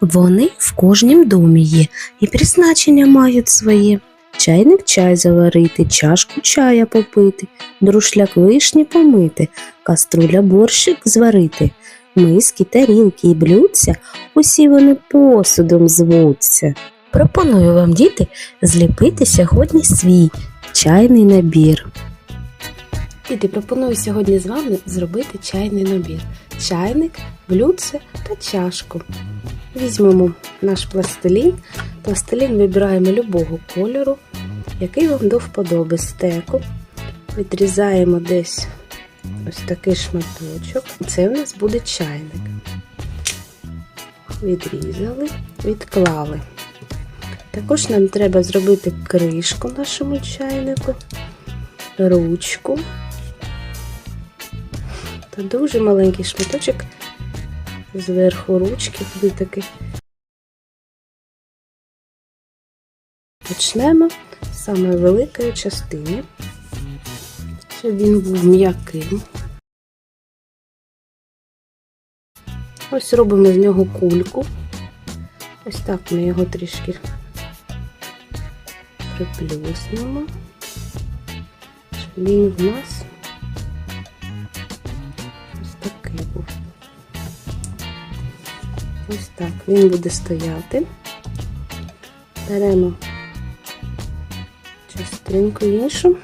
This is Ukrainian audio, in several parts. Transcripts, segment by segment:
Вони в кожнім домі є і призначення мають своє. Чайник чай заварити, чашку чая попити, друшляк вишні помити, каструля борщик зварити, миски, тарілки і блюдця, усі вони посудом звуться. Пропоную вам, діти, зліпити сьогодні свій чайний набір. Діти, пропоную сьогодні з вами зробити чайний набір. Чайник, блюдце та чашку. Візьмемо наш пластилін. Пластилін вибираємо любого кольору, який вам до вподоби стеку. Відрізаємо десь ось такий шматочок. Це у нас буде чайник. Відрізали, відклали. Також нам треба зробити кришку нашому чайнику, ручку та дуже маленький шматочок зверху ручки буде такий. Почнемо з самої великої частини, щоб він був м'яким. Ось робимо з нього кульку. Ось так ми його трішки приплюснемо, щоб він в нас так він буде стояти. Беремо частинку іншу.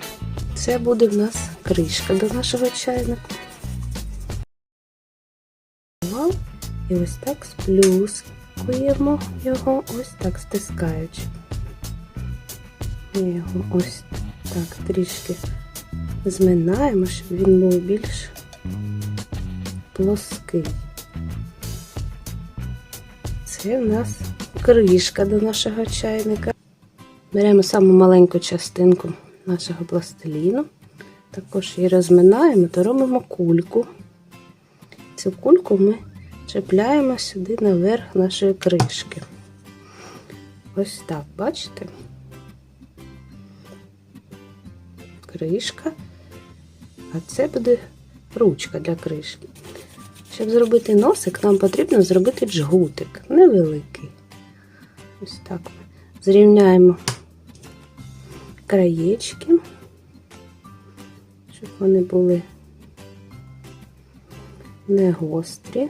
Це буде в нас кришка до нашого чайника. І ось так сплюскуємо його, ось так стискаючи. Ми його ось так трішки зминаємо, щоб він був більш плоский. Це в нас кришка до нашого чайника. Беремо саму маленьку частинку нашого пластиліну, також її розминаємо та робимо кульку. Цю кульку ми чіпляємо сюди наверх нашої кришки. Ось так, бачите? Кришка, а це буде ручка для кришки. Щоб зробити носик, нам потрібно зробити джгутик невеликий. Ось так зрівняємо краєчки, щоб вони були не гострі.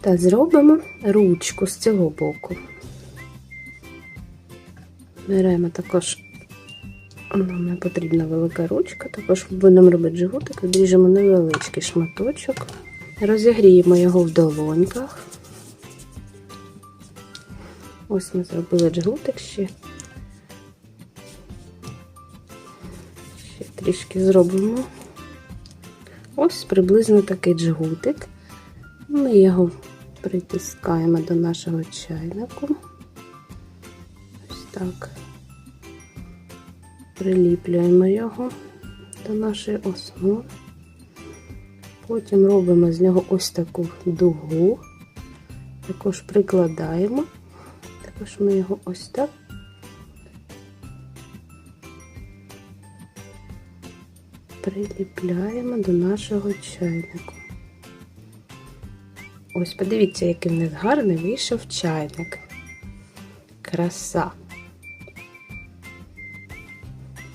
Та зробимо ручку з цього боку. Беремо також, нам не потрібна велика ручка, також будемо робити жгутик, відріжемо невеличкий шматочок, розігріємо його в долоньках. Ось ми зробили джгутик ще. Ще трішки зробимо. Ось приблизно такий джгутик. Ми його притискаємо до нашого чайнику. Так. Приліплюємо його до нашої основи. Потім робимо з нього ось таку дугу, також прикладаємо. Також ми його ось так приліпляємо до нашого чайника. Ось, подивіться, який в них гарний вийшов чайник. Краса.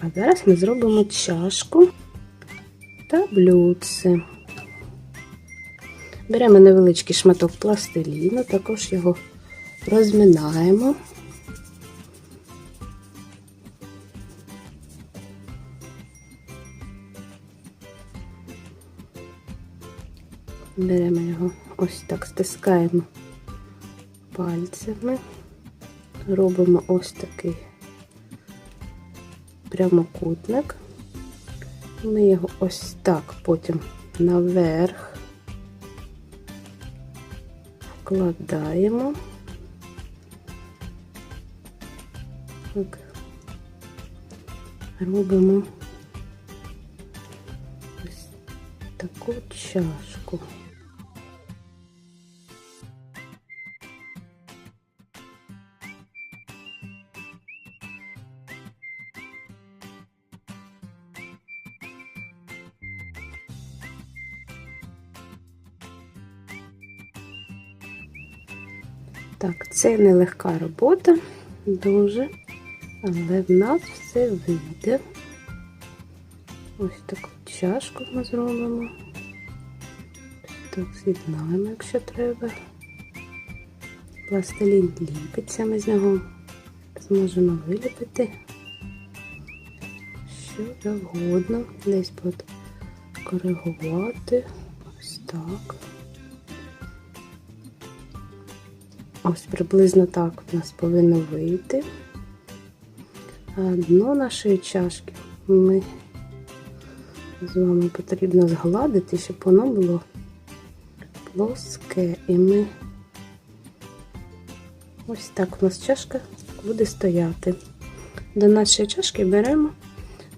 А зараз ми зробимо чашку та блюдце. Беремо невеличкий шматок пластиліну, також його розминаємо. Беремо його ось так, стискаємо пальцями, робимо ось такий прямокутник. Ми його ось так потім наверх вкладаємо. Так. Робимо ось таку чашку. Так, це нелегка робота, дуже, але в нас все вийде. Ось таку чашку ми зробимо. Так, з'єднаємо, якщо треба. Пластилін ліпиться, ми з нього зможемо виліпити що завгодно. Десь буде коригувати. Ось так. Ось приблизно так у нас повинно вийти. Дно нашої чашки ми з вами потрібно згладити, щоб воно було плоске. І ми ось так у нас чашка буде стояти. До нашої чашки беремо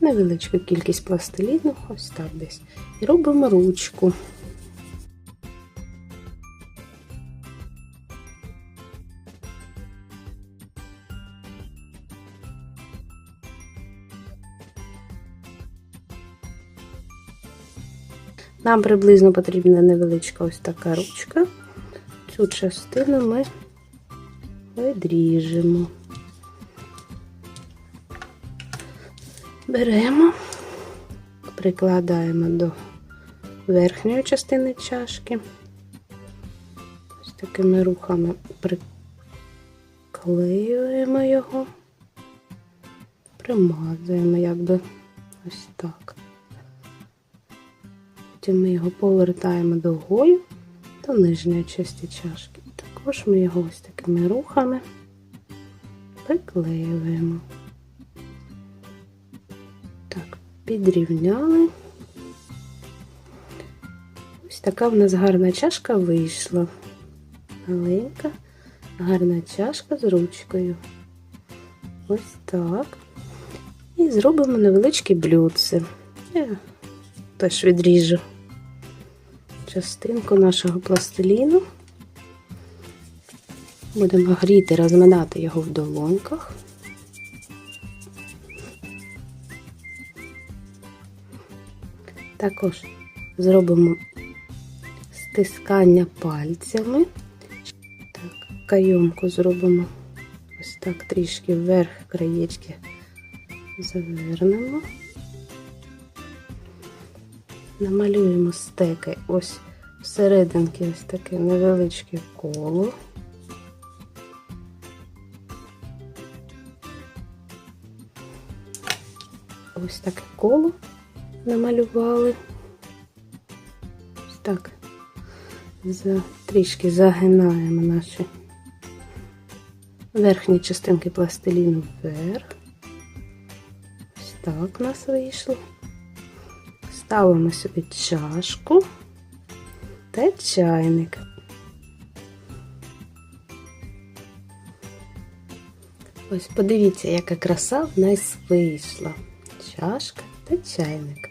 невеличку кількість пластиліну, ось так десь. І робимо ручку. Нам приблизно потрібна невеличка ось така ручка. Цю частину ми відріжемо. Беремо, прикладаємо до верхньої частини чашки. Ось такими рухами приклеюємо його, примазуємо якби ось так. Потім ми його повертаємо дугою до нижньої частини чашки. Також ми його ось такими рухами приклеюємо. Так, підрівняли. Ось така в нас гарна чашка вийшла. Маленька, гарна чашка з ручкою. Ось так. І зробимо невеличкі блюдце. Я теж відріжу частинку нашого пластиліну. Будемо гріти, розминати його в долоньках. Також зробимо стискання пальцями. Так, кайомку зробимо ось так трішки вверх краєчки завернемо. Намалюємо стеки ось всерединки ось таке невеличке коло. Ось таке коло намалювали. Ось так за, трішки загинаємо наші верхні частинки пластиліну вверх. Ось так у нас вийшло. Ставимо собі чашку та чайник. Ось подивіться, яка краса в нас вийшла. Чашка та чайник.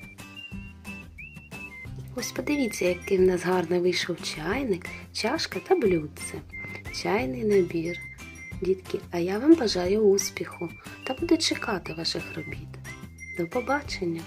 Ось подивіться, який в нас гарно вийшов чайник, чашка та блюдце. Чайний набір. Дітки, а я вам бажаю успіху та буду чекати ваших робіт. До побачення!